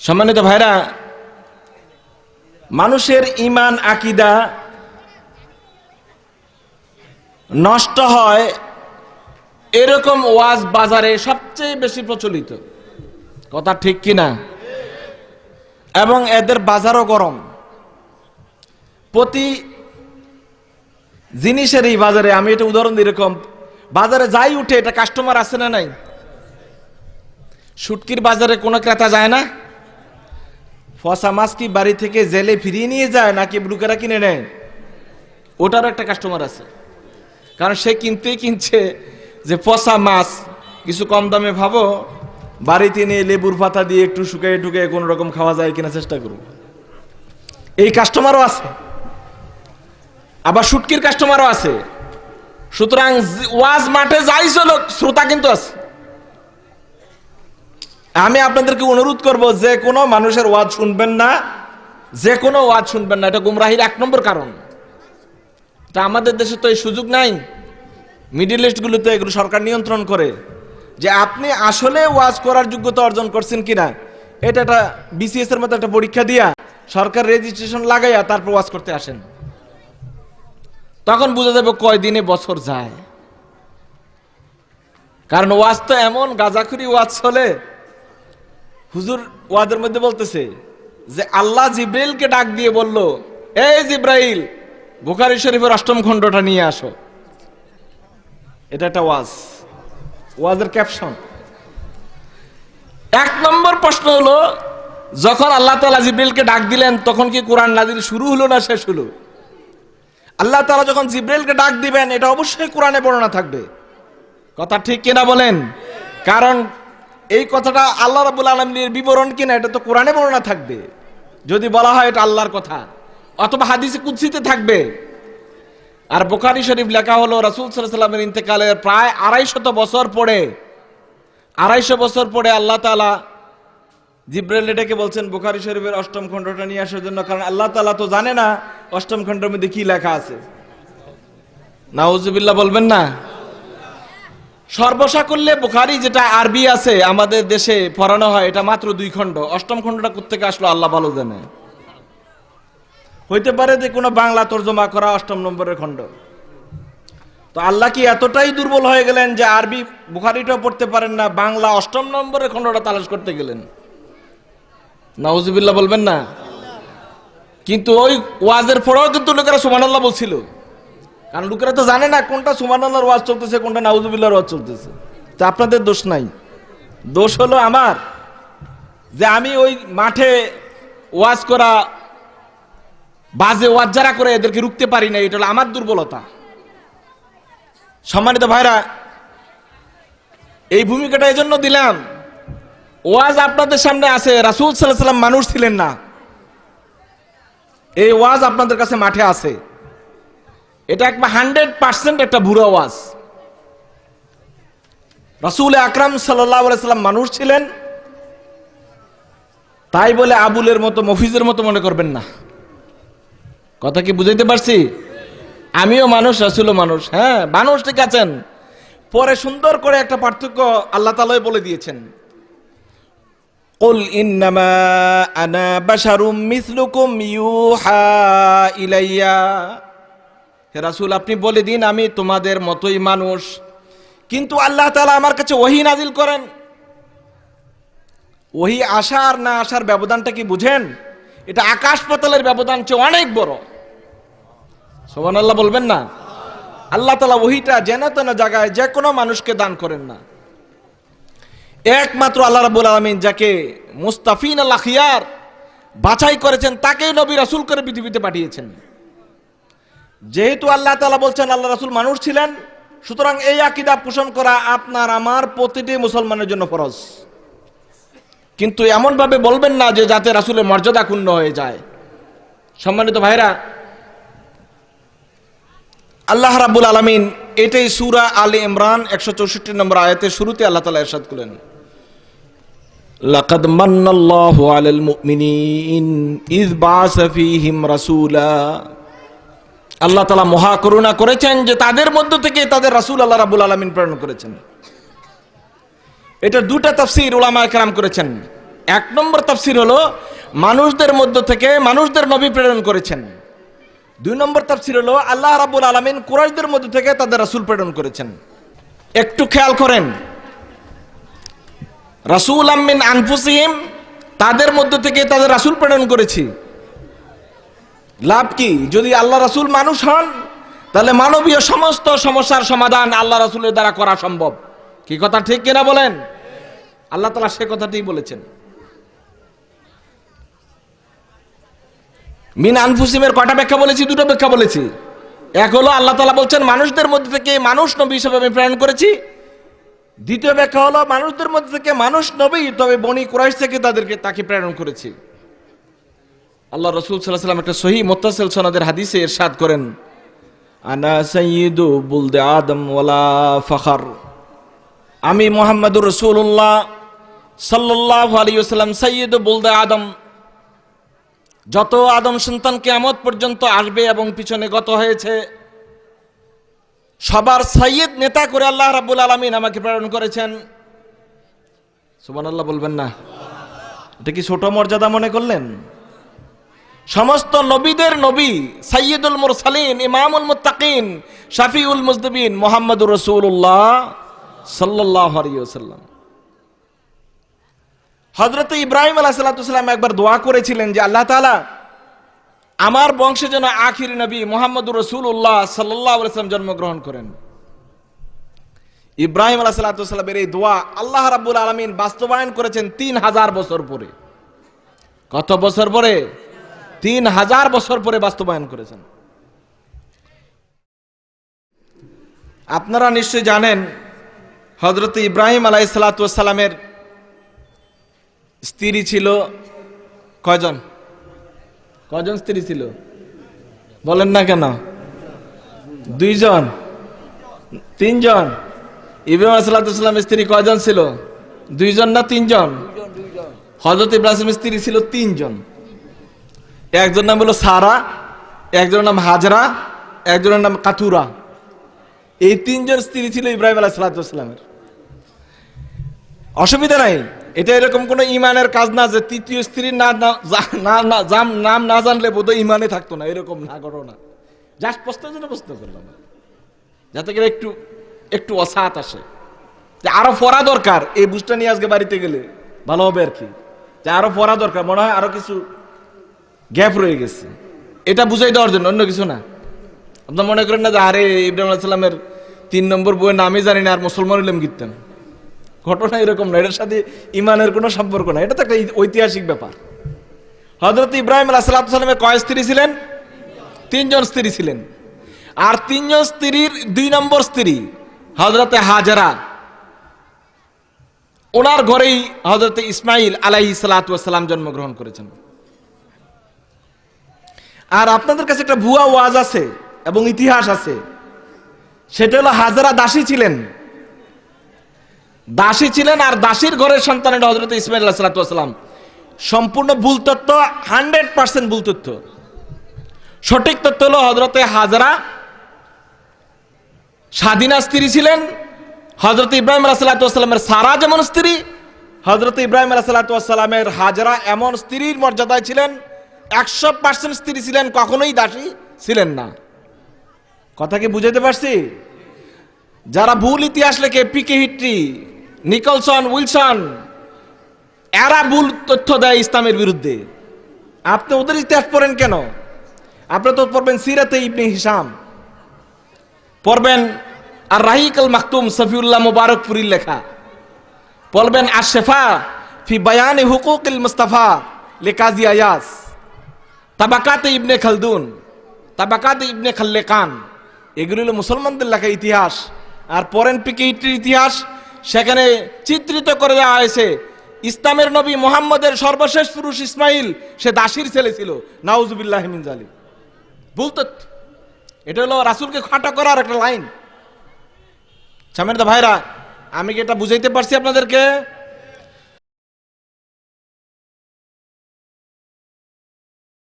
সম্মানিত ভাইরা, মানুষের ইমান, আকিদা নষ্ট হয় এরকম ওয়াজ বাজারে সবচেয়ে বেশি প্রচলিত। কথা ঠিক কিনা? এবং এদের বাজারও গরম। প্রতি জিনিসের এই বাজারে, আমি এটা উদাহরণ এরকম, বাজারে যাই উঠে এটা কাস্টমার আছে না নাই? শুটকির বাজারে কোনো ক্রেতা যায় না? ফসা মাছ কি বাড়ি থেকে জেলে ফিরিয়ে নিয়ে যায় নাকি ব্রুকেরা কিনে নেয়? ওটারও একটা কাস্টমার আছে। কারণ সে কিনতেই কিনছে যে ফসা মাছ কিছু কম দামে ভাবো, বাড়িতে নিয়ে লেবুর পাতা দিয়ে একটু শুকিয়ে টুকে কোন রকম খাওয়া যায় কিনা চেষ্টা করব এই কাস্টমারও আছে। আবার শুটকির কাস্টমারও আছে। সুতরাং ওয়াজ মাঠে যাই চলো শ্রোতা কিন্তু আছে। আমি আপনাদেরকে অনুরোধ করব, যে কোনো মানুষের ওয়াজ শুনবেন না, যে কোনো ওয়াজ শুনবেন না, এটা গুমরাহির এক নম্বর কারণ। তা আমাদের দেশে তো এই সুযোগ নাই। মিডিল ইস্টগুলোতে এগুলো সরকার নিয়ন্ত্রণ করে, যে আপনি আসলে ওয়াজ করার যোগ্যতা অর্জন করছেন কিনা, এটা একটা বিসিএস এর মতো একটা পরীক্ষা দিয়া সরকার রেজিস্ট্রেশন লাগাইয়া তারপর ওয়াজ করতে আসেন। তখন বোঝা যাবে কয় দিনে বছর যায়। কারণ ওয়াজ তো এমন, গাজাখুরি ওয়াজ চলে হুজুর ওয়াদের মধ্যে বলতেছে যে আল্লাহ জিব্রাইলকে ডাক দিয়ে বলল, এই জিব্রাইল, বুখারি শরীফের অষ্টম খণ্ডটা নিয়ে আসো। এটা একটা ওয়াজ। ওয়াজের ক্যাপশন। এক নম্বর প্রশ্ন হলো, যখন আল্লাহ তাআলা জিব্রাইলকে ডাক দিলেন, তখন কি কোরআন নাজিল শুরু হলো না শেষ হলো? আল্লাহ তাআলা যখন জিব্রাইলকে ডাক দিবেন, এটা অবশ্যই কোরআনে বর্ণনা থাকবে। কথা ঠিক কিনা বলেন? কারণ এই কথাটা আল্লাহ রাবুল আলমীর বিবরণ কিনা, এটা তো কোরআনে বর্ণনা থাকবে। যদি বলা হয় এটা আল্লাহর কথা, অথবা হাদিসে কুৎসিতে থাকবে। আর বোখারি শরীফ লেখা হলো, রাসুল সাল্লামের ইন্তেকালের প্রায় আড়াইশত বছর পরে আড়াইশো বছর পরে আল্লাহ তালা জিব্রাইল ডেকে বলছেন, বোখারি শরীফের অষ্টম খণ্ডটা নিয়ে আসার জন্য, কারণ আল্লাহ তালা তো জানে না অষ্টম খণ্ডের মধ্যে কি লেখা আছে। নাউজুবিল্লাহ বলবেন না? সর্বসাকল্যে বুখারি যেটা আরবি আছে, আমাদের দেশে পড়ানো হয়, এটা মাত্র দুই খণ্ড। অষ্টম খণ্ডটা কোথেকে আসলো, আল্লাহ ভালো জানে। হইতে পারে যে কোনো বাংলা তর্জমা করা অষ্টম নম্বরের খণ্ড। তো আল্লাহ কি এতটাই দুর্বল হয়ে গেলেন যে আরবি বুখারিটাও পড়তে পারেন না, বাংলা অষ্টম নম্বরের খণ্ডটা তালাশ করতে গেলেন? নাউজুবিল্লাহ বলবেন না? কিন্তু ওই ওয়াজের পরেও কিন্তু লোকেরা সুবহানাল্লাহ বলছিল। কারণ লোকেরা তো জানে না কোনটা সুবহানাল্লাহর ওয়াজ চলতেছে, কোনটা নাউজুবিল্লাহর ওয়াজ চলতেছে। তা আপনাদের দোষ নাই। দোষ হলো আমার যে আমি ওই মাঠে ওয়াজ করা, বাজে ওয়াজ যারা করে এদেরকে রুখতে পারি না এটা হলো আমার দুর্বলতা। সম্মানিত ভাইরা, এই ভূমিকাটা এজন্য দিলাম। ওয়াজ আপনাদের সামনে আছে, রাসূল আলাইহি সাল্লাম মানুষ ছিলেন না। এই ওয়াজ আপনাদের কাছে মাঠে আছে। এটা একবার হান্ড্রেড পার্সেন্ট একটা বুড়ো আওয়াজ রাসূল আকরাম সাল্লাল্লাহু আলাইহি সাল্লাম মানুষ ছিলেন তাই বলে আবুলের মতো মফিজের মতো মনে করবেন না কথা কি বুঝাইতে পারছি আমিও মানুষ রাসূলও মানুষ হ্যাঁ মানুষ ঠিক আছেন পরে সুন্দর করে একটা পার্থক্য আল্লাহ তাআলাই বলে দিয়েছেন قل إنما أنا بشر مثلكم يوحى إليّ হে রাসূল, আপনি বলে দিন, আমি তোমাদের মতোই মানুষ। কিন্তু আল্লাহ তালা আমার কাছে ওহি নাজিল করেন। ওহি আসা আর না আসার ব্যবধানটা কি বুঝেন? এটা আকাশ পাতালের ব্যবধান চেয়ে অনেক বড়। সোমান আল্লাহ বলবেন না? আল্লাহ তালা ওহিটা যেন তেন জায়গায় যে কোনো মানুষকে দান করেন না। একমাত্র আল্লাহ রাব্বুল আলামিন যাকে মুস্তাফিন আল আখিয়ার বাছাই করেছেন, তাকেই নবী রাসুল করে পৃথিবীতে পাঠিয়েছেন। যেহেতু আল্লাহ তালা বলছেন আল্লাহ রাসুল মানুষ ছিলেন, সুতরাং এই আকীদা পোষণ করা আপনার, আমার প্রতিটি মুসলমানের জন্য ফরজ। কিন্তু এমন ভাবে বলবেন না যে যাতে রাসুলের মর্যাদা ক্ষুণ্ণ হয়ে যায়। সম্মানিত ভাইরা আল্লাহ রাবুল আলামিন এটাই সূরা আলী ইমরান 164 নম্বর আয়াতের শুরুতে আল্লাহ তাআলা ইরশাদ করলেন। লাকাদ মান্নাল্লাহু আলাল মুমিনিন ইয বাআসা ফীহিম রাসূলা। আল্লাহ তালা মহা করুণা করেছেন যে তাদের মধ্য থেকে তাদের রাসূল আল্লাহ রাব্বুল আলামিন প্রেরণ করেছেন। এটা দুটা তাফসীর উলামা একরাম করেছেন। এক নম্বর তাফসির হলো, মানুষদের মধ্য থেকে মানুষদের নবী প্রেরণ করেছেন। দুই নম্বর তাফসির হলো, আল্লাহ রাব্বুল আলামিন কুরাইশদের মধ্য থেকে তাদের রাসূল প্রেরণ করেছেন। একটু খেয়াল করেন রাসূল আমিন আনফুসিম তাদের মধ্য থেকে তাদের রাসূল প্রেরণ করেছি। লাভ কি? যদি আল্লাহ রাসূল মানুষ হন, তাহলে মানবীয় সমস্ত সমস্যার সমাধান আল্লাহ রাসূলের দ্বারা করা সম্ভব। কি কথা ঠিক কিনা বলেন? আল্লাহ তালা সে কথাটি বলেছেন। মিন আনফুসিমের কটা ব্যাখ্যা বলেছি? দুটো ব্যাখ্যা বলেছি। এক হলো আল্লাহ তালা বলছেন, মানুষদের মধ্যে থেকে মানুষ নবী হিসেবে আমি প্রেরণ করেছি। দ্বিতীয় ব্যাখ্যা হলো, মানুষদের মধ্যে থেকে মানুষ নবী, তবে বনি কুরাইশ থেকে তাদেরকে, তাকে প্রেরণ করেছি। আল্লাহ রসুল সাল্লাহ সাল্লাম একটা সহি মোত্তাসিল সনদের হাদিসে ইরশাদ করেন, আনা সৈয়দু বুলদে আদম ওয়ালা ফখর। আমি মোহাম্মদুর রসুল্লাহ সাল্লাহ আলী সাল্লাম সৈয়দ বুলদে আদম। যত আদম সন্তান কেয়ামত পর্যন্ত আসবে এবং পিছনে গত হয়েছে, সবার সৈয়দ নেতা করে আল্লাহ রাব্বুল আলমিন আমাকে প্রেরণ করেছেন। সুবান আল্লাহ বলবেন না। এটা কি ছোট মর্যাদা মনে করলেন? সমস্ত নবীদের নবী সৈয়দুল মুরসালিন, ইমামুল মুত্তাকিন, শাফিউল মুজদিবিন মোহাম্মদুর রসুল্লাহ সাল্লাহ আলিয়াল্লাম হজরত ইব্রাহিম আলাহিসাল্লাম একবার দোয়া করেছিলেন যে, আল্লাহ তালা আমার বংশে যেন আখির নবী মোহাম্মদুর রসুল্লাহ সাল্লাম জন্মগ্রহণ করেন। ইব্রাহিম আলাহিসাল্লামের এই দোয়া আল্লাহ রাবুল আলমিন বাস্তবায়ন করেছেন তিন হাজার বছর পরে। কত বছর পরে? তিন হাজার বছর পরে বাস্তবায়ন করেছেন। আপনারা নিশ্চয় জানেন হজরত ইব্রাহিম আলাইসালামের স্ত্রী ছিল কয়জন? কয়জন স্ত্রী ছিল? বলেন না কেন? দুইজন। তিনজন। ইব্রাহিম আলাইসালামের স্ত্রী কয়জন ছিল? দুইজন না তিনজন? হজরত ইব্রাহিমের স্ত্রী ছিল তিনজন। একজন নাম হলো সারা, একজনের নাম হাজরা, একজনের নাম কাতুরা। এই তিনজন স্ত্রী ছিল ইব্রাহিম আলাহ সালাতামের অসুবিধা নাই, এটা এরকম কোন ইমানের কাজ না যে তৃতীয় স্ত্রীর না নাম না জানলে বোধ ইমানে থাকতো না, এরকম না, ঘটনা জাস্ট প্রশ্নের জন্য প্রশ্ন করলাম যাতে করে একটু একটু অসাত আসে। যে আরও পড়া দরকার, এই বুঝটা নিয়ে আজকে বাড়িতে গেলে ভালো হবে আর কি। যে আরও পড়া দরকার, মনে হয় আরও কিছু গ্যাপ রয়ে গেছে। এটা বুঝাই দেওয়ার জন্য, অন্য কিছু না। আপনার মনে করেন না যে, আরে, ইব্রাহিম আলাইসাল্লামের তিন নম্বর বইয়ের নামই জানি না, আর মুসলমান ইলাম গীতাম ঘটনা এরকম না, এটার সাথে ইমানের কোনো সম্পর্ক না এটা তো একটা ঐতিহাসিক ব্যাপার। হজরত ইব্রাহিম আলাহামের কয় স্ত্রী ছিলেন? তিনজন স্ত্রী ছিলেন। আর তিনজন স্ত্রীর দুই নম্বর স্ত্রী হজরতে হাজারা। ওনার ঘরেই হজরতে ইসমাইল আলাহি সালাতাম জন্মগ্রহণ করেছেন। আর আপনাদের কাছে একটা ভুয়া ওয়াজ আছে এবং ইতিহাস আছে। সেটা হলো হাজারা দাসী ছিলেন। দাসী ছিলেন আর দাসীর ঘরের সন্তান হজরত ইসমাইল সালাতাম সম্পূর্ণ ভুল তথ্য, হান্ড্রেড পার্সেন্ট ভুল তথ্য। সঠিক তথ্য হলো হজরতে হাজারা স্বাধীনা স্ত্রী ছিলেন হজরত ইব্রাহিম আলাহাতামের সারা যেমন স্ত্রী হজরত ইব্রাহিম আলাহাতামের হাজারা এমন স্ত্রীর মর্যাদায় ছিলেন একশো পার্সেন্ট স্ত্রী ছিলেন, কখনোই দাসী ছিলেন না। কথা কি বুঝাতে পারছি? যারা ভুল ইতিহাস লেখে, পিকে হিট্রি, নিকলসন, উইলসন, এরা ভুল তথ্য দেয় ইসলামের বিরুদ্ধে। আপনি ওদের ইতিহাস পড়েন কেন? আপনি তো পড়বেন সিরাতে ইবনে হিসাম পড়বেন আর রাহিকাল মাকতুম সফিউল্লাহ মুবারকপুরীর লেখা। পড়বেন আর শেফা ফি বায়ানে হুকুকিল মুস্তাফা লেকাজি আয়াস তাবাকাতে ইবনে খালদুন তাবাকাতে ইবনে খাল্লে খাল্লেকান এগুলি হলো মুসলমানদের লেখা ইতিহাস, আর পরেন পিকে ইতিহাস, সেখানে চিত্রিত করে দেওয়া হয়েছে, ইসলামের নবী মোহাম্মদের সর্বশেষ পুরুষ ইসমাইল, সে দাসির ছেলে ছিল, নাউজুবিল্লাহ জালি ভুল এটা হলো রাসুলকে খাটা করার একটা লাইন। সামের ভাইরা, আমি কি এটা বুঝাইতে পারছি আপনাদেরকে?